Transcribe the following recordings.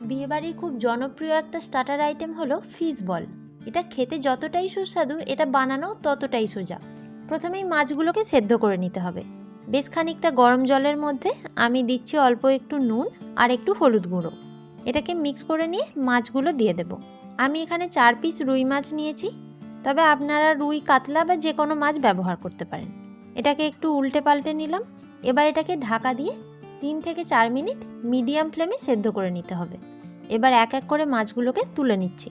বিয়েবাড়ির খুব জনপ্রিয় একটা স্টার্টার আইটেম হলো ফিশ বল এটা খেতে যতটাই সুস্বাদু, এটা বানানো ততটাই সোজা। প্রথমেই মাছগুলোকে সেদ্ধ করে নিতে হবে। বেশ খানিকটা গরম জলের মধ্যে আমি দিচ্ছি অল্প একটু নুন আর একটু হলুদ গুঁড়ো। এটাকে মিক্স করে নিয়ে মাছগুলো দিয়ে দেব। আমি এখানে চার পিস রুই মাছ নিয়েছি। তবে আপনারা রুই, কাতলা বা যে কোনো মাছ ব্যবহার করতে পারেন। এটাকে একটু উল্টে পাল্টে নিলাম। এবার এটাকে ঢাকা দিয়ে তিন থেকে চার মিনিট মিডিয়াম ফ্লেমে সেদ্ধ করে নিতে হবে। এবার এক এক করে মাছগুলোকে তুলে নিচ্ছি।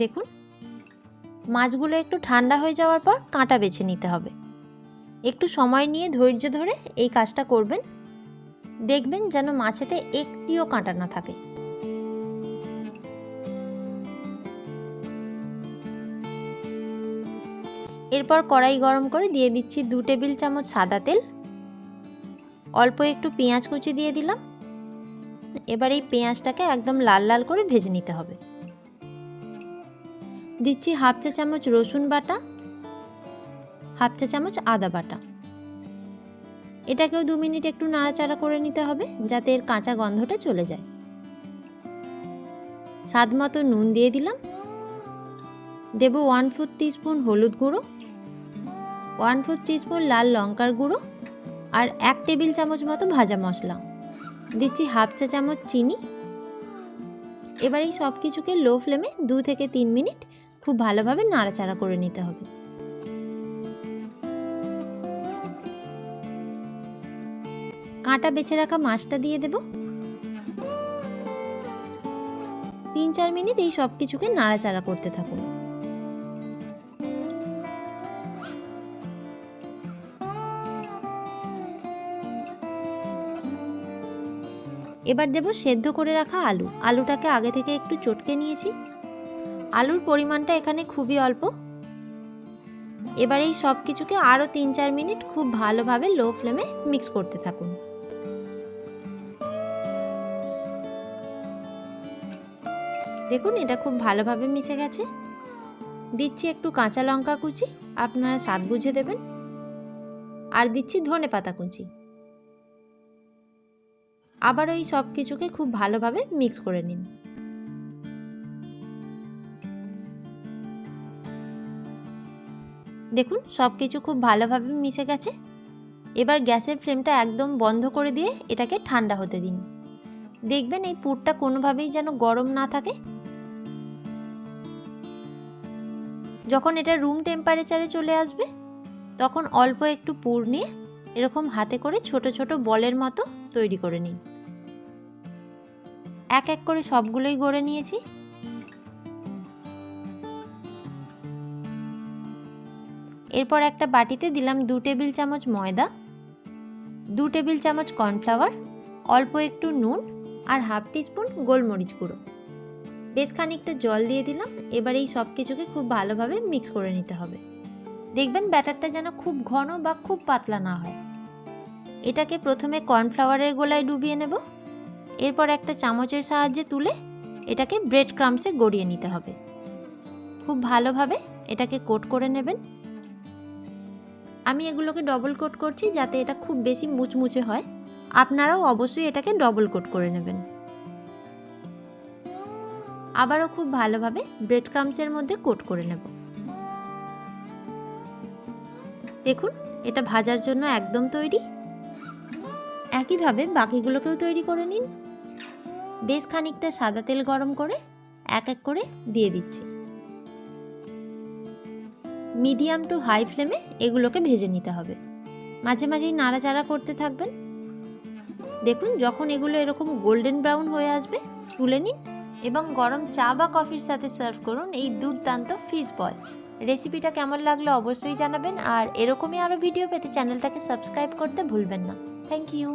দেখুন, মাছগুলো একটু ঠান্ডা হয়ে যাওয়ার পর কাঁটা বেছে নিতে হবে। একটু সময় নিয়ে ধৈর্য ধরে এই কাজটা করবেন। দেখবেন যেন মাছেতে একটিও কাঁটা না থাকে। এরপর কড়াই গরম করে দিয়ে দিচ্ছি দু টেবিল চামচ সাদা তেল। অল্প একটু পেঁয়াজ কুচি দিয়ে দিলাম। এবার এই পেঁয়াজটাকে একদম লাল লাল করে ভেজে নিতে হবে। দিচ্ছি হাফ চা চামচ রসুন বাটা, হাফ চা চামচ আদা বাটা। এটাকেও দু মিনিট একটু নাড়াচাড়া করে নিতে হবে যাতে এর কাঁচা গন্ধটা চলে যায়। স্বাদ মতো নুন দিয়ে দিলাম। দেব ওয়ান ফোর টিস্পুন হলুদ গুঁড়ো, ওয়ান ফোর টিস্পুন লাল লঙ্কার গুঁড়ো আর এক টেবিল চামচ মতো ভাজা মশলা। দিচ্ছি হাফ চা চামচ চিনি। এবার এই সব কিছুকে লো ফ্লেমে দু থেকে তিন মিনিট খুব ভালোভাবে নাড়াচাড়া করে নিতে হবে। কাঁটা বেছে রাখা মাছটা দিয়ে দেব। তিন চার মিনিট এই সব কিছুকে নাড়াচাড়া করতে থাকুন। এবার দেব সেদ্ধ করে রাখা আলু। আলুটাকে আগে থেকে একটু চটকে নিয়েছি। আলুর পরিমাণটা এখানে খুবই অল্প। এবার এই সব কিছুকে আরও তিন চার মিনিট খুব ভালোভাবে লো ফ্লেমে মিক্স করতে থাকুন। দেখুন, এটা খুব ভালোভাবে মিশে গেছে। দিচ্ছি একটু কাঁচা লঙ্কা কুচি, আপনারা স্বাদ বুঝে দেবেন। আর দিচ্ছি ধনে পাতা কুচি। আবার ওই সব কিছুকে খুব ভালোভাবে মিক্স করে নিন। দেখুন, সব কিছু খুব ভালোভাবে মিশে গেছে। এবার গ্যাসের ফ্লেমটা একদম বন্ধ করে দিয়ে এটাকে ঠান্ডা হতে দিন। দেখবেন এই পুরটা কোনোভাবেই যেন গরম না থাকে। যখন এটা রুম টেম্পারেচারে চলে আসবে, তখন অল্প একটু পুর নিয়ে এরকম হাতে করে ছোট ছোট বলের মতো তৈরি করে নিন এক এক করে সবগুলোই গড়ে নিয়েছি। এরপর একটা বাটিতে দিলাম দু টেবিল চামচ ময়দা, দু টেবিল চামচ কর্নফ্লাওয়ার, অল্প একটু নুন আর হাফ টিস্পুন গোলমরিচ গুঁড়ো। বেশ খানিকটা জল দিয়ে দিলাম, এবার এই সব কিছুকে খুব ভালোভাবে মিক্স করে নিতে হবে। দেখবেন ব্যাটারটা যেন খুব ঘন বা খুব পাতলা না হয়। এটাকে প্রথমে কর্নফ্লাওয়ারের গোলায় ডুবিয়ে নেব। এরপর একটা চামচের সাহায্যে তুলে এটাকে ব্রেড ক্রামসে গড়িয়ে নিতে হবে। খুব ভালোভাবে এটাকে কোট করে নেবেন। আমি এগুলোকে ডবল কোট করছি যাতে এটা খুব বেশি মুচমুচে হয়। আপনারাও অবশ্যই এটাকে ডবল কোট করে নেবেন। আবারও খুব ভালোভাবে ব্রেড ক্রামসের মধ্যে কোট করে নেব। দেখুন, এটা ভাজার জন্য একদম তৈরি। একইভাবে বাকিগুলোকেও তৈরি করে নিন। বেশ খানিকটা সাদা তেল গরম করে এক এক করে দিয়ে দিচ্ছি। মিডিয়াম টু হাই ফ্লেমে এগুলোকে ভেজে নিতে হবে। মাঝে মাঝেই নাড়াচাড়া করতে থাকবেন। দেখুন, যখন এগুলো এরকম গোল্ডেন ব্রাউন হয়ে আসবে, তুলে নিন এবং গরম চা বা কফির সাথে সার্ভ করুন এই দুর্দান্ত ফিশ বল। রেসিপিটা কেমন লাগল অবশ্যই জানাবেন আর এরকমই আরও ভিডিও পেতে চ্যানেলটাকে সাবস্ক্রাইব করতে ভুলবেন না। Thank you